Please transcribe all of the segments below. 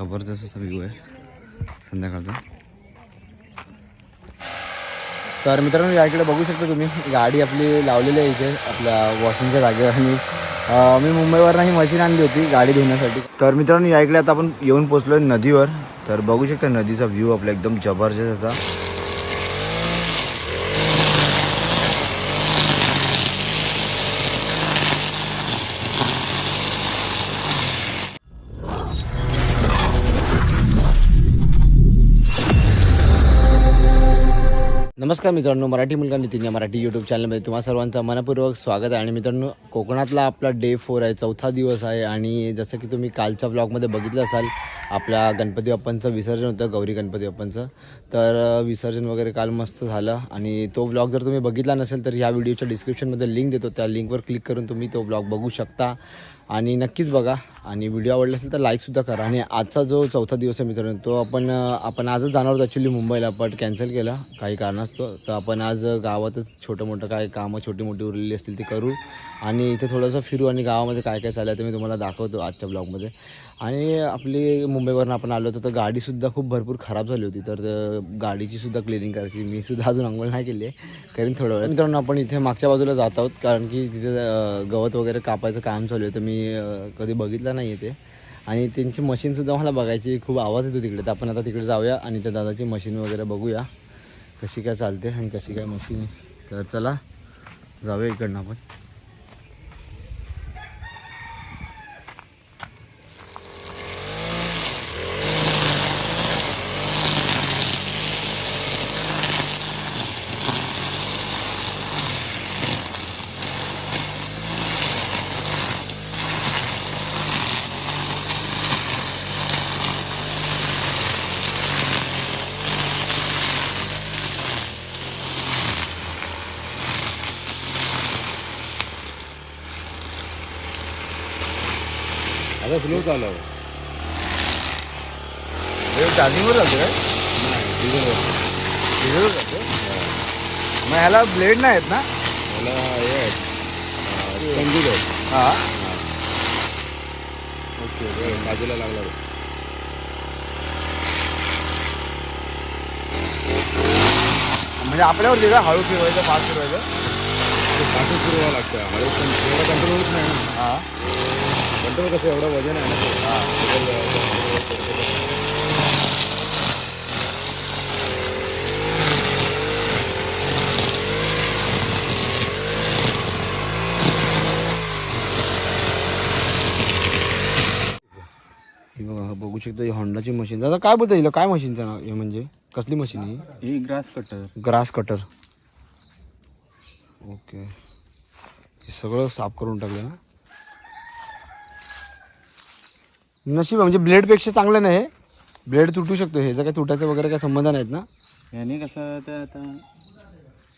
जबरदस्त असा व्ह्यू आहे. संध्याकाळचा. तर मित्रांनो या इकडे बघू शकता तुम्ही गाडी आपली लावलेली आहे इथे आपल्या वॉशिंगच्या जागेवर. आणि मी मुंबईवरनं ही मशीन आणली होती गाडी धुण्यासाठी. तर मित्रांनो या इकडे आता आपण येऊन पोचलो नदीवर. तर बघू शकता नदीचा व्ह्यू आपला एकदम जबरदस्त असा. नमस्कार मित्रांनो मराठी मुलगा नितीन या मराठी यूट्यूब चॅनलमध्ये तुम्हा सर्वांचा मनपूर्वक स्वागत आहे. आणि मित्रांनो कोकणातला आपला डे फोर आहे चौथा दिवस आहे. आणि जसं की तुम्ही कालच्या ब्लॉगमध्ये बघितलं असाल आपल्या गणपती बाप्पांचं विसर्जन होतं गौरी गणपती बाप्पांचं. तर विसर्जन वगैरे काल मस्त झालं आणि तो ब्लॉग जर तुम्ही बघितला नसेल तर ह्या व्हिडिओच्या डिस्क्रिप्शनमध्ये लिंक देतो. त्या लिंकवर क्लिक करून तुम्ही तो ब्लॉग बघू शकता आणि नक्कीच बघा. आणि व्हिडिओ आवडला असेल तर लाईकसुद्धा करा. आणि आजचा जो चौथा दिवस आहे मित्रांनो तो आपण आपण आजच जाणार होतो ॲक्च्युली मुंबईला पण कॅन्सल केला. काही कारणास्तव. तर आपण आज गावातच छोटं मोठं काय कामं छोटी मोठी उरलेली असतील ते करू. आणि इथे थोडंसं फिरू आणि गावामध्ये काय काय चाललं आहे ते मी तुम्हाला दाखवतो आजच्या ब्लॉगमध्ये आणि आपली मुंबईवरून आपण आलो होतो तर गाडीसुद्धा खूप भरपूर खराब झाली होती. तर गाडीचीसुद्धा क्लिनिंग करायची. मी सुद्धा अजून अंघोळ नाही केली आहे कारण थोडं वेळ. मित्रांनो आपण इथे मागच्या बाजूला जात आहोत कारण की तिथे गवत वगैरे कापायचं काम चालू आहे तर मी कधी बघितलं नाही आहे ते आणि त्यांची मशीनसुद्धा मला बघायची खूप आवाज येतो तिकडे. तर आपण आता तिकडे जाऊया आणि त्या दादाची मशीन वगैरे बघूया कशी काय चालते आणि कशी काय मशीन तर चला जाऊया इकडनं आपण. आता स्लो चालू आहे चार्जिंगवर जातो काय? डिझेलवर. जातो? मग ह्याला ब्लेड नाही आहेत ना? मला हे आहे कंजूर आहे हां. ओके बरं, बाजूला लागला. बघ. म्हणजे आपल्यावरती का हळू फिरवायचं फास्ट फिरवायचं ते व्हावं लागतं. हळू पण एवढा कंट्रोल होत नाही ना. हां. कंट्रोल कसं एवढं वजन आहे. हां. हे बघा हा शकता ही होंडाची मशीन दादा काय बोलता येईल काय मशीनचं नाव? हे म्हणजे? कसली मशीन आहे ही grass cutter grass cutter okay हे सगळं साफ करून टाकलं ना? नशीब म्हणजे ब्लेडपेक्षा चांगलं नाही हे. ब्लेड तुटू शकतो. हे जर काय तुटायचं वगैरे काय संबंध नाहीत ना. याने कसं तर आता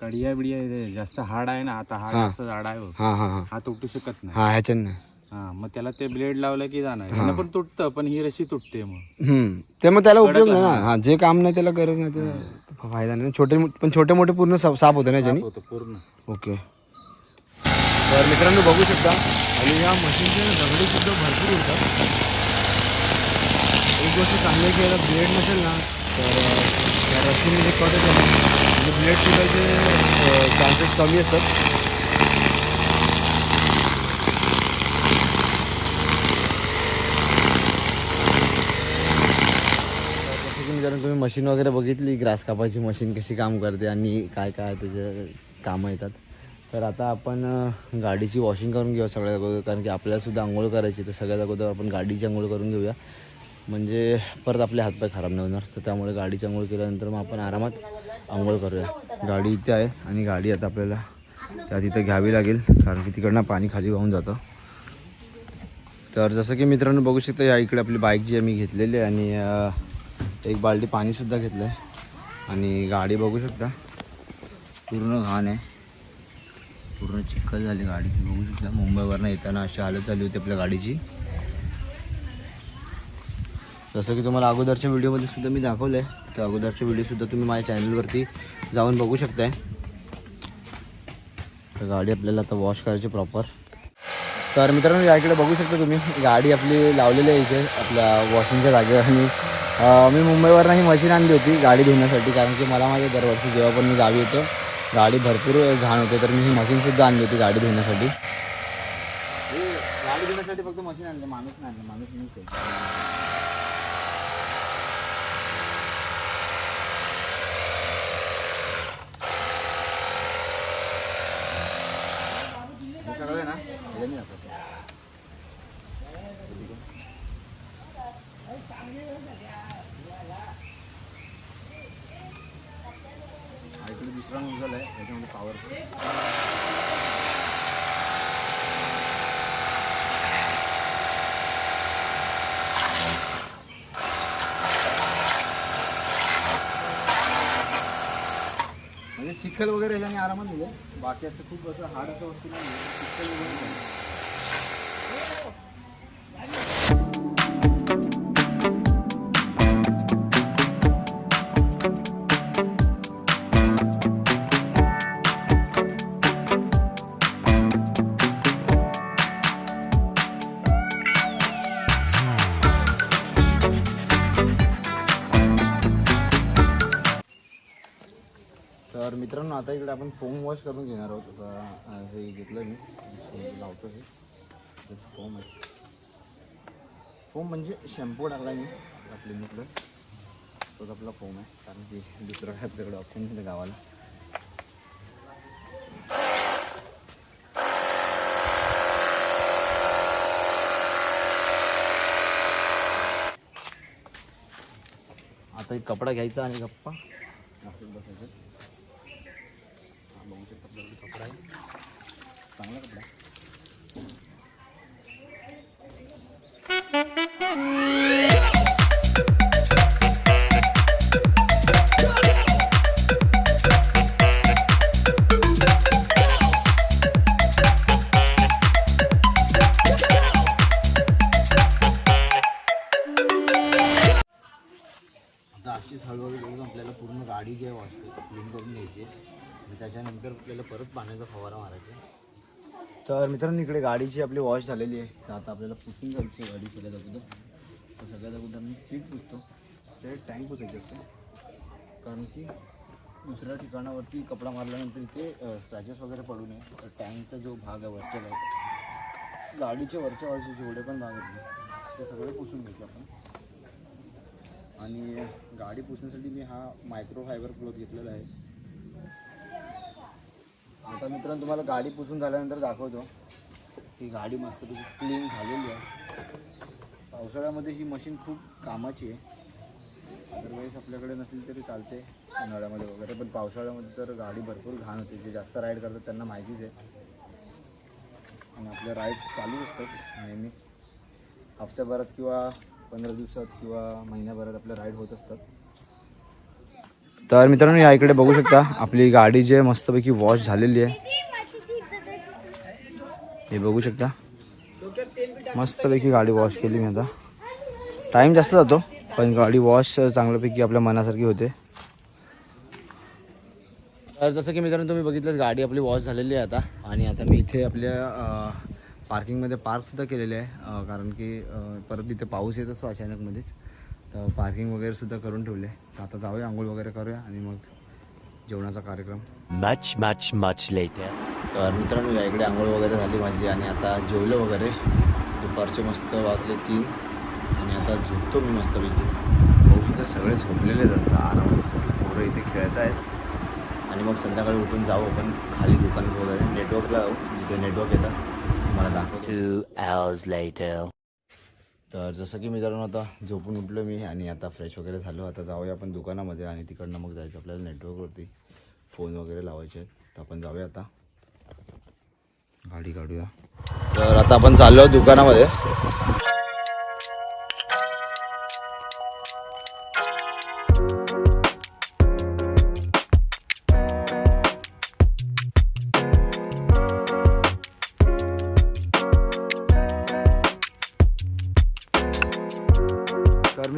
कडिया बिडिया जास्त हाड आहे ना. आता हाड हा. जास्त झाड आहे बघ. हां हां हां. हा तुटू शकत नाही. हां ह्याच्यानं नाही. हा मग त्याला ते ब्लेड लावलं की जाणार. पण तुटतं पण ही रशी तुटते मग. हम्म. ते मग त्याला उपयोग नाही ना. हां. जे काम नाही त्याला गरज नाही. ते तो फायदा नाही. छोटे पण छोटे मोठे पूर्ण साफ साफ होतं ना याच्यानी? होतं पूर्ण. ओके. तर मित्रांनो बघू शकता. आणि या मशीनचे दगडी सुद्धा भरपूर होतात. एक गोष्ट चांगली की याला ब्लेड नसेल ना तर त्या रस्सीने जे कट होतं म्हणजे ब्लेड तुटायचे चान्सेस कमी असतात. मित्रांनो तुम्ही मशीन वगैरे बघितली ग्रास कापायची मशीन कशी काम करते आणि काय काय त्याचे कामं येतात. तर आता आपण गाडीची वॉशिंग करून घेऊया सगळ्यात अगोदर कारण की आपल्यालासुद्धा आंघोळ करायची तर सगळ्यात अगोदर आपण गाडीची आंघोळ करून घेऊया. म्हणजे परत आपले हातपाय खराब नाही होणार. तर त्यामुळे गाडीची आंघोळ केल्यानंतर मग आपण आरामात आंघोळ करूया. गाडी इथे आहे आणि गाडी आता आपल्याला त्या तिथं घ्यावी लागेल. कारण की तिकडनं पाणी खाली वाहून जातं. तर जसं की मित्रांनो बघू शकता या इकडे आपली बाईक जी आहे मी घेतलेली आहे आणि एक बालटी पाणीसुद्धा घेतलं आहे आणि गाडी बघू शकता पूर्ण घाण आहे. पूर्ण चिखल झाली गाडी बघू शकता मुंबईवरनं येताना अशी हालत झाली होती आपल्या गाडीची. जसं की तुम्हाला अगोदरच्या व्हिडिओमध्ये सुद्धा मी दाखवलं आहे तर अगोदरचे व्हिडिओसुद्धा तुम्ही माझ्या चॅनलवरती जाऊन बघू शकताय. तर गाडी आपल्याला आता वॉश करायची प्रॉपर तर मित्रांनो या इकडे बघू शकता तुम्ही गाडी आपली लावलेली आहे इथे आपल्या वॉशिंगच्या जागेवर. आणि मी मुंबईवरनं ही मशीन आणली होती गाडी धुण्यासाठी कारण की मला माझ्या दरवर्षी जेव्हा पण मी गावी येतो गाडी भरपूर घाण होते तर मी ही मशीनसुद्धा आणली होती गाडी धुण्यासाठी. गाडी धुण्यासाठी फक्त मशीन आणलं माणूस नाही आणलं माणूस नाही सगळं आहे ना ह्याच्याने जातं. हा, इकडे दुसरा नोजल आहे याच्यामध्ये पॉवर म्हणजे चिखल वगैरे ह्याच्याने आरामात दिलं बाकी असं खूप असं हार्ड असं वस्तू नाही चिखल वगैरे आता इकडे आपण फोम वॉश करून घेणार आहोत. आता हे घेतलं मी. लावतो हे. फोम आहे. फोम म्हणजे शॅम्पू टाकला मी. क्लिनिक प्लस तोच आपला फोम आहे. कारण की दुसरं काय आपल्याकडे ऑप्शन नाही गावाला. आता एक कपडा घ्यायचा आणि गप्पा. घ्यायची. आणि त्याच्यानंतर आपल्याला परत पाण्याचा फवारा मारायचा तर मित्रांनो इकडे गाडीची आपली वॉश झालेली आहे. तर आता आपल्याला पुसून घ्यायची आहे गाडी सगळ्यात अगोदर. तर सगळ्यात अगोदर मी सीट पुसतो. ते टँक पुसायची असते. कारण की दुसऱ्या ठिकाणावरती कपडा मारल्यानंतर इथे स्क्रॅचेस वगैरे पडू नये. तर टँकचा जो भाग आहे वरच्या भाग गाडीच्या वरच्या बाजू जेवढे पण भाग आहेत ते सगळे पुसून घ्यायचे आपण. आणि गाडी पुसण्यासाठी मी हा मायक्रो फायबर क्लोथ घेतलेला आहे. आता मित्रांनो तुम्हाला गाडी पुसून झाल्यानंतर दाखवतो. ही गाडी मस्त क्लीन झालेली आहे. पावसाळ्यामध्ये ही मशीन खूप कामाची आहे. अदरवाईज आपल्याकडे नसली तरी चालते उन्हाळ्यामध्ये वगैरे पण पावसाळ्यामध्ये तर गाडी भरपूर घाण होते. जे जास्त राईड करतात त्यांना माहितीच आहे. आणि आपले राईड्स चालू असतात नेहमी. हफ्त्याभरात किंवा पंधरा दिवसात किंवा महिन्याभरात आपल्या राईड होत असतात. तर मित्रांनो या इकडे बघू शकता आपली गाडी जी आहे मस्तपैकी वॉश झालेली आहे. हे बघू शकता. मस्तपैकी गाडी वॉश केली मी आता. टाईम जास्त जातो पण गाडी वॉश चांगल्यापैकी आपल्या मनासारखी होते. तर जसं की मित्रांनो तुम्ही बघितलं गाडी आपली वॉश झालेली आहे आता. आणि आता मी इथे आपल्या पार्किंगमध्ये पार्कसुद्धा केलेले आहे. कारण की परत इथे पाऊस येत असतो अचानकमध्येच. तर पार्किंग वगैरे सुद्धा करून ठेवले. तर आता जाऊया आंघोळ वगैरे करूया आणि मग जेवणाचा कार्यक्रम. Much, much, much later. तर मित्रांनो या इकडे आंघोळ वगैरे झाली माझी आणि आता जेवलं वगैरे. दुपारचे मस्त वाजले तीन आणि आता झोपतो मी मस्तपैकी. बघू शकता सगळे झोपलेले आहेत आता आरामात. पोरं इथे खेळत आहेत आणि मग संध्याकाळी उठून जाऊ आपण खाली दुकान वगैरे. नेटवर्कला जाऊ जिथे नेटवर्क येतं मला दाखवतो. तर जसं की मित्रांनो आता झोपून उठलो मी आणि आता फ्रेश वगैरे झालो. आता जाऊया आपण दुकानामध्ये आणि तिकडनं मग जायचं आपल्याला नेटवर्कवरती फोन वगैरे लावायचे आहेत. तर आपण जाऊया आता. गाडी काढूया. तर आता आपण चाललो दुकानामध्ये.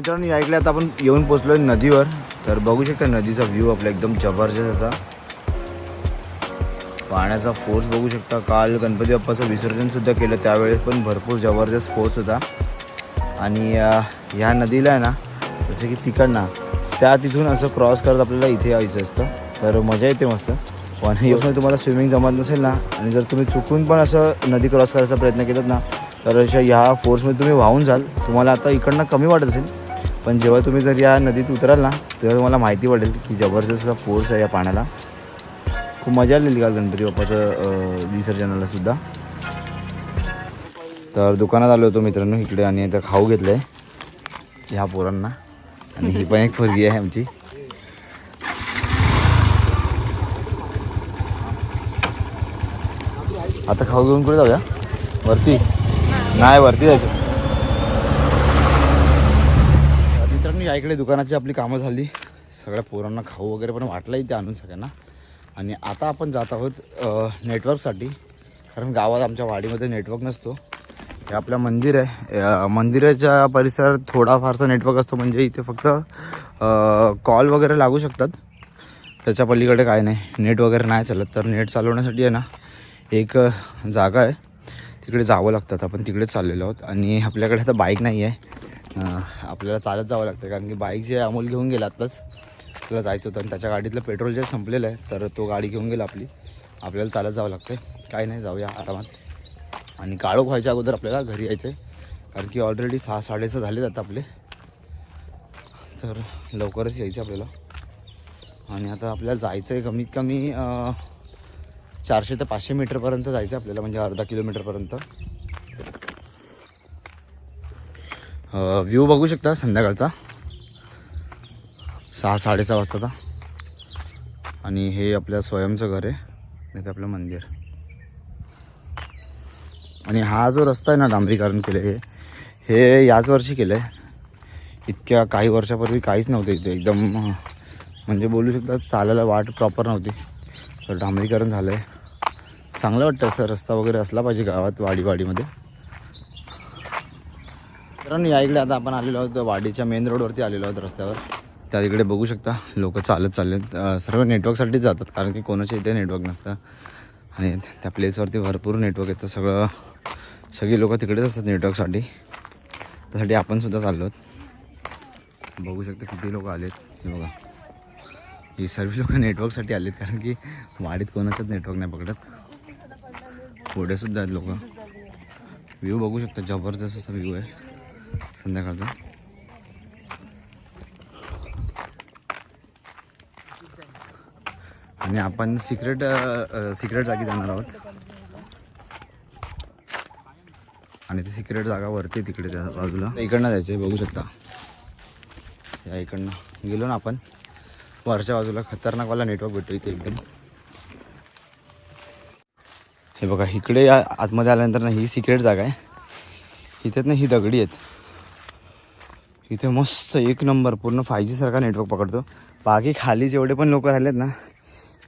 मित्रांनो या इकडे आता आपण येऊन पोचलो नदीवर. तर बघू शकता नदीचा व्ह्यू आपला एकदम जबरदस्त असा. पाण्याचा फोर्स बघू शकता. काल गणपती बाप्पाचं विसर्जनसुद्धा केलं. त्यावेळेस पण भरपूर जबरदस्त फोर्स होता. आणि ह्या नदीला आहे ना जसं की तिकडनं त्या तिथून असं क्रॉस करत आपल्याला इथे यायचं असतं. तर मजा येते मस्त. पण योजना तुम्हाला स्विमिंग जमत नसेल ना आणि जर तुम्ही चुकून पण असं नदी क्रॉस करायचा प्रयत्न केलात ना तर अशा ह्या फोर्समध्ये तुम्ही वाहून जाल. तुम्हाला आता इकडनं कमी वाटत असेल पण जेव्हा तुम्ही जर या नदीत उतराल ना तेव्हा तुम्हाला माहिती पडेल की जबरदस्त फोर्स आहे या पाण्याला. खूप मजा आलेली काल गणपती बाप्पाचं विसर्जनाला सुद्धा. तर दुकानात आलो होतो मित्रांनो इकडे आणि आता खाऊ घेतलं आहे ह्या पोरांना. आणि ही पण एक पोरगी आहे आमची. आता खाऊ घेऊन कुठे जाऊया? वरती? नाही वरती जायचं तर मित्रांनो या इकडे दुकानाची आपली कामं झाली. सगळ्या पोरांना खाऊ वगैरे पण वाटलं इथे आणून सगळ्यांना. आणि आता आपण जात आहोत नेटवर्कसाठी कारण गावात आमच्या वाडीमध्ये नेटवर्क नसतो. हे आपलं मंदिर आहे. मंदिराच्या परिसरात थोडाफारसा नेटवर्क असतो. म्हणजे इथे फक्त कॉल वगैरे लागू शकतात. त्याच्या पलीकडे काय नाही. नेट वगैरे नाही चालत. तर नेट चालवण्यासाठी आहे ना एक जागा आहे. तिकडे जावं लागतात आपण तिकडेच चाललेलो आहोत. आणि आपल्याकडे आता बाईक नाही आहे आपल्याला चालत जावं लागतं. कारण की बाईक जे अमोल घेऊन गेला आत्ताच त्याला जायचं होतं आणि त्याच्या गाडीतलं पेट्रोल जे संपलेलं आहे तर तो गाडी घेऊन गेला आपली. आपल्याला चालत जावं लागतं काय नाही जाऊया आरामात. आणि काळोख व्हायच्या अगोदर आपल्याला घरी यायचं आहे कारण की ऑलरेडी सहा साडेसहा झाले जातात आपले. तर लवकरच यायचं आपल्याला. आणि आता आपल्याला जायचं आहे कमीत कमी चारशे ते पाचशे मीटरपर्यंत जायचं आहे आपल्याला म्हणजे अर्धा किलोमीटरपर्यंत व्ह्यू बघू शकता संध्याकाळचा. सहा साडेसहा वाजताचा. आणि हे आपल्या स्वयंचं घर आहे. ते आपलं मंदिर. आणि हा जो रस्ता आहे ना डांबरीकरण केलं हे हे याच वर्षी केलं आहे इतक्या काही वर्षापूर्वी काहीच नव्हतं इथे. एकदम म्हणजे बोलू शकता चालायला वाट प्रॉपर नव्हती. तर डांबरीकरण झालं आहे चांगलं वाटतं असं रस्ता वगैरे असला पाहिजे गावात वाडी मित्रांनो कारण या इकडे आता आपण आलेलो आहोत वाडीच्या मेन रोडवरती आलेलो आहोत रस्त्यावर. त्या तिकडे बघू शकता लोक चालत चालले सर्व नेटवर्कसाठीच जातात कारण की कोणाच्या इथे नेटवर्क नसतं. आणि त्या प्लेसवरती भरपूर नेटवर्क येतं. सगळं सगळी लोक तिकडेच असतात नेटवर्कसाठी त्यासाठी आपण सुद्धा चाललो आहोत. बघू शकता किती लोक आलेत. बघा. ही सर्व लोक नेटवर्कसाठी आलेत कारण की वाडीत कोणाचंच नेटवर्क नाही पकडत. पुढेसुद्धा आहेत लोक. व्ह्यू बघू शकता जबरदस्त असा व्ह्यू आहे. संध्याकाळचा. आणि आपण सिक्रेट सिक्रेट जागी जाणार आहोत. आणि ती सिक्रेट जागा वरती आहे तिकडे त्या बाजूला. इकडनं जायचं आहे बघू शकता. या इकडनं. गेलो ना आपण. वरच्या बाजूला खतरनाकवाला नेटवर्क भेटतो इथे एकदम. हे बघा इकडे या आतमध्ये आल्यानंतर ना ही सिक्रेट जागा आहे. इथेच ना ही दगडी आहेत. इथे मस्त एक नंबर पूर्ण फाय जी सारखा नेटवर्क पकडतो. बाकी खाली जेवढे पण लोक राहिलेत ना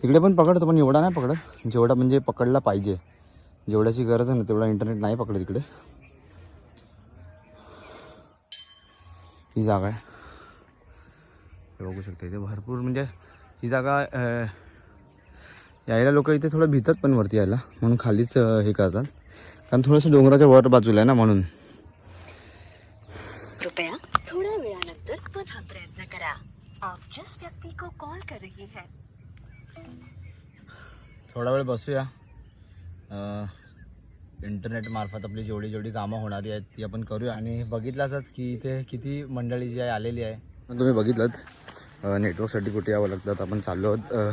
तिकडे पण पकडतो पण एवढा नाही पकडत. जेवढा म्हणजे पकडला पाहिजे. जेवढ्याची गरज आहे ना तेवढा इंटरनेट नाही पकडत इकडे. ही जागा आहे. बघू शकता इथे भरपूर म्हणजे ही जागा यायला लोक इथे थोडं भीतात पण वरती यायला. म्हणून खालीच हे करतात. कारण थोडंसं डोंगराच्या वर बाजूला आहे ना म्हणून. पुन्हा प्रयत्न करा। आप जिस व्यक्ति को कॉल कर रही हैं। थोडा वेळ बसूया। इंटरनेट मार्फत आपली जेवढी जेवढी कामं होणारी आहेत ती आपण करूया. आणि बघितलं असत की इथे किती मंडळी जी आहे आलेली आहे. तुम्ही बघितलं नेटवर्कसाठी कुठे यावं लागतं? आता आपण चाललो आहोत.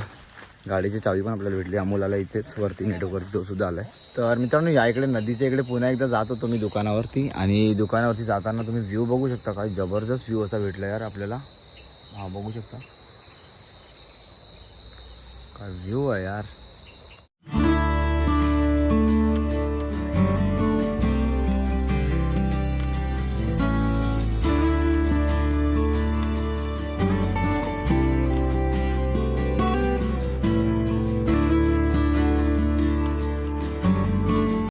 गाडीची चावी पण आपल्याला भेटली. अमोलाला इथेच वरती नेटवर्कवरती तो सुद्धा आला आहे तर मित्रांनो या इकडे नदीच्या इकडे पुन्हा एकदा जात होतो मी दुकानावरती. आणि दुकानावरती जाताना तुम्ही व्ह्यू बघू शकता. काय जबरदस्त व्ह्यू असा भेटला यार आपल्याला. हा बघू शकता. काय व्ह्यू आहे यार.